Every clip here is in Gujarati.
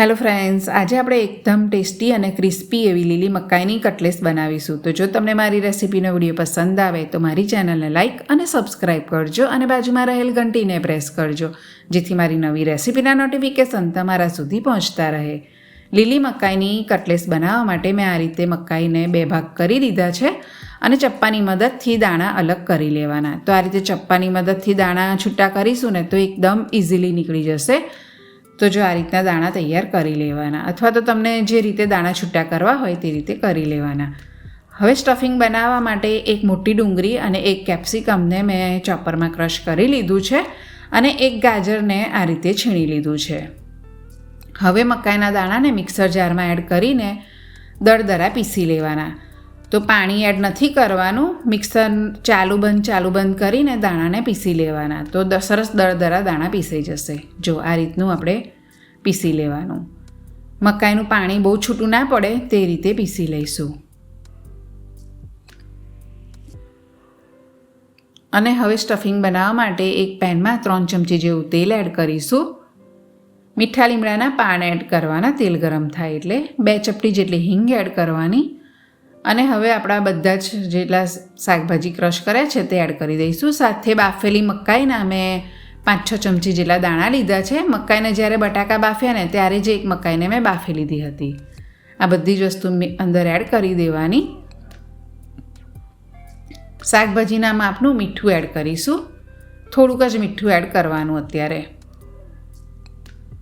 હેલો ફ્રેન્ડ્સ આજે આપણે એકદમ ટેસ્ટી અને ક્રિસ્પી એવી લીલી મકાઈની કટલેસ બનાવીશું. તો જો તમને મારી રેસિપીનો વીડિયો પસંદ આવે, તો મારી ચેનલને લાઇક અને સબસ્ક્રાઇબ કરજો અને બાજુમાં રહેલ ઘંટીને પ્રેસ કરજો, જેથી મારી નવી રેસિપીના નોટિફિકેશન તમારા સુધી પહોંચતા રહે. લીલી મકાઈની કટલેસ બનાવવા માટે મેં આ રીતે મકાઈને બે ભાગ કરી દીધા છે અને ચપ્પાની મદદથી દાણા અલગ કરી લેવાના. તો આ રીતે ચપ્પાની મદદથી દાણા છૂટા કરીશું ને તો એકદમ ઇઝીલી નીકળી જશે. તો જો આ રીતના દાણા તૈયાર કરી લેવાના, અથવા તો તમને જે રીતે દાણા છૂટા કરવા હોય તે રીતે કરી લેવાના. હવે સ્ટફિંગ બનાવવા માટે એક મોટી ડુંગળી અને એક કેપ્સિકમને મેં ચોપરમાં ક્રશ કરી લીધું છે અને એક ગાજરને આ રીતે છીણી લીધું છે. હવે મકાઈના દાણાને મિક્સર જારમાં એડ કરીને દળદરા પીસી લેવાના. તો પાણી એડ નથી કરવાનું મિક્સર ચાલુ બંધ ચાલુ બંધ કરીને દાણાને પીસી લેવાના. તો સરસ દળદરા દાણા પીસાઈ જશે. જો આ રીતનું આપણે પીસી લેવાનું. મકાઈનું પાણી બહુ છૂટું ના પડે તે રીતે પીસી લઈશું. અને હવે સ્ટફિંગ બનાવવા માટે એક પેનમાં ત્રણ ચમચી જેવું તેલ એડ કરીશું. મીઠા લીમડાના પાન એડ કરવાના, તેલ ગરમ થાય એટલે બે ચપટી જેટલી હિંગ એડ કરવાની. અને હવે આપણા બધા જ જેટલા શાકભાજી ક્રશ કર્યા છે તે એડ કરી દઈશું. સાથે બાફેલી મકાઈના મેં પાંચ છ ચમચી જેટલા દાણા લીધા છે. મકાઈને જ્યારે બટાકા બાફ્યા ને ત્યારે જ એક મકાઈને મેં બાફી લીધી હતી. આ બધી જ વસ્તુ અંદર એડ કરી દેવાની. શાકભાજીના માપનું મીઠું એડ કરીશું. થોડુંક જ મીઠું એડ કરવાનું અત્યારે.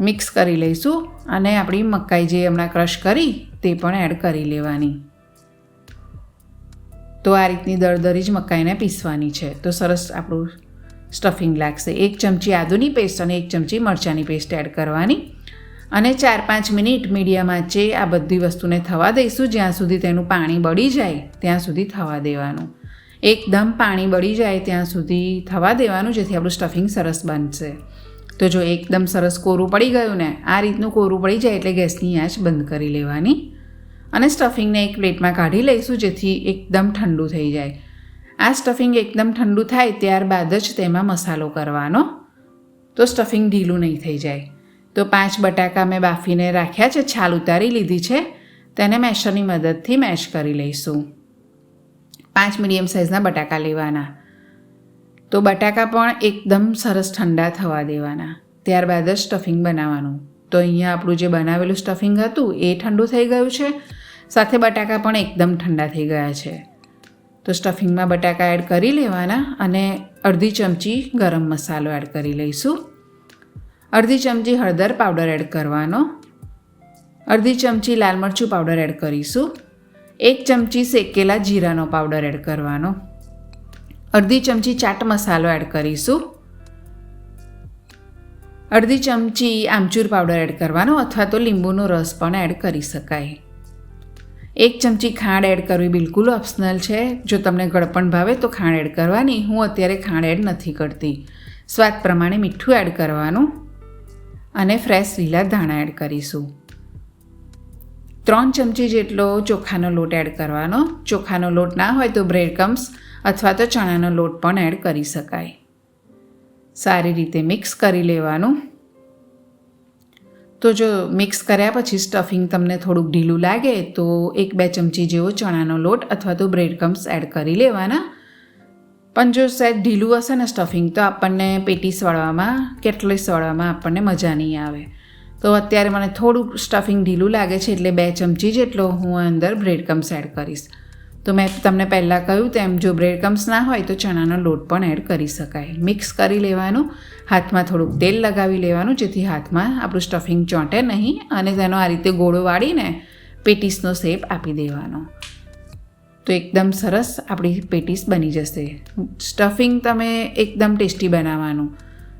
મિક્સ કરી લઈશું અને આપણી મકાઈ જે હમણાં ક્રશ કરી તે પણ એડ કરી લેવાની. તો આ રીતની દળદરી જ મકાઈને પીસવાની છે. તો સરસ આપણું સ્ટફિંગ લાગશે. એક ચમચી આદુની પેસ્ટ અને એક ચમચી મરચાંની પેસ્ટ એડ કરવાની. અને ચાર પાંચ મિનિટ મીડિયમ આંચે આ બધી વસ્તુને થવા દઈશું, જ્યાં સુધી તેનું પાણી બળી જાય, ત્યાં સુધી થવા દેવાનું. એકદમ પાણી બળી જાય, ત્યાં સુધી થવા દેવાનું, જેથી આપણું સ્ટફિંગ સરસ બનશે. તો જો એકદમ સરસ કોરું પડી ગયું ને, આ રીતનું કોરું પડી જાય એટલે ગેસની આંચ બંધ કરી લેવાની. અને સ્ટફિંગને એક પ્લેટમાં કાઢી લઈશું, જેથી એકદમ ઠંડુ થઈ જાય. આ સ્ટફિંગ એકદમ ઠંડુ થાય ત્યારબાદ જ તેમાં મસાલો કરવાનો. તો સ્ટફિંગ ઢીલું નહીં થઈ જાય. તો પાંચ બટાકા મેં બાફીને રાખ્યા છે, છાલ ઉતારી લીધી છે. તેને મેશરની મદદથી મેશ કરી લઈશું. પાંચ મીડિયમ સાઇઝના બટાકા લેવાના. તો બટાકા પણ એકદમ સરસ ઠંડા થવા દેવાના. ત્યારબાદ જ સ્ટફિંગ બનાવવાનું. તો અહીંયા આપણું જે બનાવેલું સ્ટફિંગ હતું એ ઠંડુ થઈ ગયું છે. સાથે બટાકા પણ એકદમ ઠંડા થઈ ગયા છે. તો સ્ટફિંગમાં બટાકા એડ કરી લેવાના અને અડધી ચમચી ગરમ મસાલો એડ કરી લઈશું. અડધી ચમચી હળદર પાવડર એડ કરવાનો. અડધી ચમચી લાલ મરચું પાવડર એડ કરીશું. એક ચમચી શેકેલા જીરાનો પાવડર એડ કરવાનો. અડધી ચમચી ચાટ મસાલો એડ કરીશું. અડધી ચમચી આમચૂર પાવડર એડ કરવાનો અથવા તો લીંબુનો રસ પણ એડ કરી શકાય. એક ચમચી ખાંડ એડ કરવી બિલકુલ ઓપ્શનલ છે. જો તમને ગળપણ ભાવે તો ખાંડ એડ કરવાની. હું અત્યારે ખાંડ એડ નથી કરતી. સ્વાદ પ્રમાણે મીઠું એડ કરવાનું અને ફ્રેશ લીલા ધાણા એડ કરીશું. ત્રણ ચમચી જેટલો ચોખાનો લોટ એડ કરવાનો. ચોખાનો લોટ ના હોય તો બ્રેડ કમ્સ અથવા તો ચણાનો લોટ પણ એડ કરી શકાય. સારી રીતે મિક્સ કરી લેવાનું. તો જો મિક્સ કર્યા પછી સ્ટફિંગ તમને થોડુંક ઢીલું લાગે, તો એક બે ચમચી જેવો ચણાનો લોટ અથવા તો બ્રેડ કમ્સ એડ કરી લેવાના. પણ જો સેટ ઢીલું હશે ને સ્ટફિંગ, તો આપણને પેટીસ વળવામાં કેટલીસ વળવામાં આપણને મજા નહીં આવે. તો અત્યારે મને થોડુંક સ્ટફિંગ ઢીલું લાગે છે એટલે બે ચમચી જેટલો હું અંદર બ્રેડ કમ્સ એડ કરીશ. તો મેં તમને પહેલાં કહ્યું તેમ જો બ્રેડ કમ્સ ના હોય તો ચણાનો લોટ પણ એડ કરી શકાય. મિક્સ કરી લેવાનું, હાથમાં થોડુંક તેલ લગાવી લેવાનું, જેથી હાથમાં આપણું સ્ટફિંગ ચોંટે નહીં અને તેનો આ રીતે ગોળો વાળીને પેટીસનો શેપ આપી દેવાનો. તો એકદમ સરસ આપણી પેટીસ બની જશે. સ્ટફિંગ તમે એકદમ ટેસ્ટી બનાવવાનું.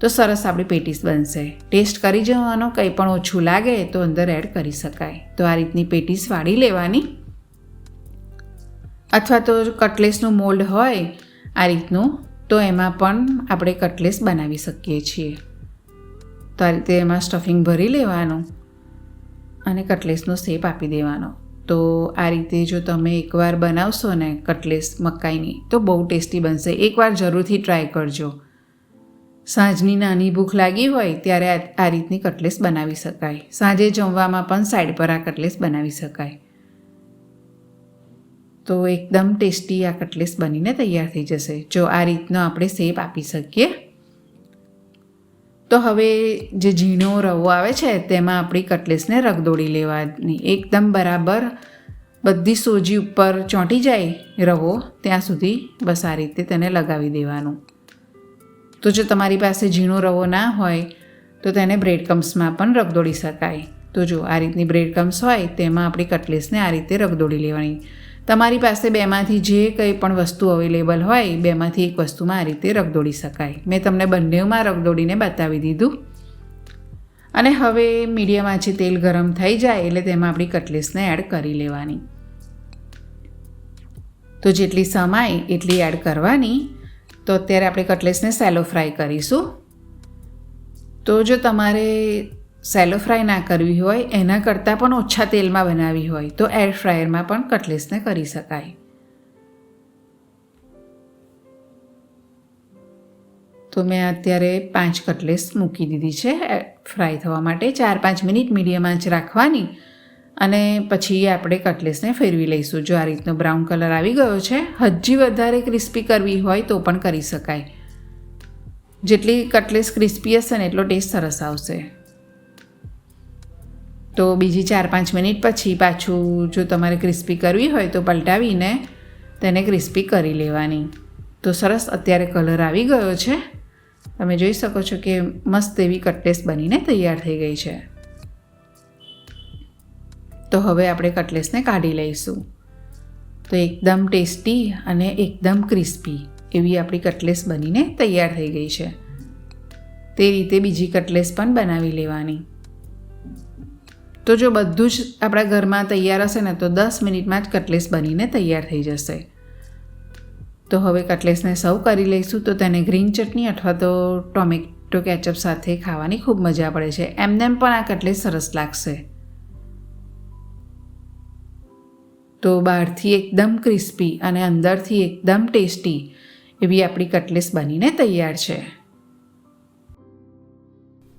તો સરસ આપણી પેટીસ બનશે. ટેસ્ટ કરી જવાનો, કંઈ પણ ઓછું લાગે તો અંદર એડ કરી શકાય. તો આ રીતની પેટીસ વાળી લેવાની. અથવા તો કટલેસનું મોલ્ડ હોય આ રીતનું, તો એમાં પણ આપણે કટલેસ બનાવી શકીએ છીએ. તો આ રીતે એમાં સ્ટફિંગ ભરી લેવાનું અને કટલેસનો શેપ આપી દેવાનો. તો આ રીતે જો તમે એકવાર બનાવશો ને કટલેસ મકાઈની, તો બહુ ટેસ્ટી બનશે. એકવાર જરૂરથી ટ્રાય કરજો. સાંજની નાની ભૂખ લાગી હોય ત્યારે આ રીતની કટલેસ બનાવી શકાય. સાંજે જમવામાં પણ સાઈડ પર આ કટલેસ બનાવી શકાય. તો એકદમ ટેસ્ટી આ કટલેસ બનીને તૈયાર થઈ જશે. જો આ રીતનો આપણે શેપ આપી શકીએ. તો હવે જે ઝીણો રવો આવે છે, તેમાં આપણી કટલેસને રગદોડી લેવાની. એકદમ બરાબર બધી સોજી ઉપર ચોંટી જાય રવો, ત્યાં સુધી બસ આ રીતે તેને લગાવી દેવાનું. તો જો તમારી પાસે ઝીણો રવો ના હોય, તો તેને બ્રેડ કમ્સમાં પણ રગદોડી શકાય. તો જો આ રીતની બ્રેડ કમ્સ હોય, તેમાં આપણી કટલેસને આ રીતે રગદોડી લેવાની. તમારી પાસે બેમાંથી જે કંઈ પણ વસ્તુ અવેલેબલ હોય, બેમાંથી એક વસ્તુમાં આ રીતે રગદોડી શકાય. મેં તમને બંનેમાં રગદોડીને બતાવી દીધું. અને હવે મીડિયમ આંચે તેલ ગરમ થઈ જાય, એટલે તેમાં આપણી કટલેસને એડ કરી લેવાની. તો જેટલી સમાય એટલી એડ કરવાની. તો અત્યારે આપણે કટલેસને સેલો ફ્રાય કરીશું. તો જો તમારે સેલો ફ્રાય ના કરવી હોય, એના કરતાં પણ ઓછા તેલમાં બનાવવી હોય, તો એર ફ્રાયરમાં પણ કટલેસને કરી શકાય. તો મેં અત્યારે પાંચ કટલેસ મૂકી દીધી છે ફ્રાય થવા માટે. ચાર પાંચ મિનિટ મીડિયમ આંચ રાખવાની અને પછી આપણે કટલેસને ફેરવી લઈશું. જો આ રીતનો બ્રાઉન કલર આવી ગયો છે, હજી વધારે ક્રિસ્પી કરવી હોય તો પણ કરી શકાય. જેટલી કટલેસ ક્રિસ્પી હશે ને એટલો ટેસ્ટ સરસ આવશે. તો બીજી ચાર પાંચ મિનિટ પછી પાછું જો તમારે ક્રિસ્પી કરવી હોય તો પલટાવીને તેને ક્રિસ્પી કરી લેવાની. તો સરસ અત્યારે કલર આવી ગયો છે. તમે જોઈ શકો છો કે મસ્ત એવી કટલેસ બનીને તૈયાર થઈ ગઈ છે. તો હવે આપણે કટલેસને કાઢી લઈશું. તો એકદમ ટેસ્ટી અને એકદમ ક્રિસ્પી એવી આપણી કટલેસ બનીને તૈયાર થઈ ગઈ છે. તે રીતે બીજી કટલેસ પણ બનાવી લેવાની. તો જો બધું જ આપણા ઘરમાં તૈયાર હશે ને, તો દસ મિનિટમાં જ કટલેસ બનીને તૈયાર થઈ જશે. તો હવે કટલેસને સર્વ કરી લઈશું, તો તેને ગ્રીન ચટણી અથવા તો ટોમેટો કેચઅપ સાથે ખાવાની ખૂબ મજા પડે છે. એમનેમ પણ આ કટલેસ સરસ લાગશે. તો બહારથી એકદમ ક્રિસ્પી અને અંદરથી એકદમ ટેસ્ટી એવી આપણી કટલેસ બનીને તૈયાર છે.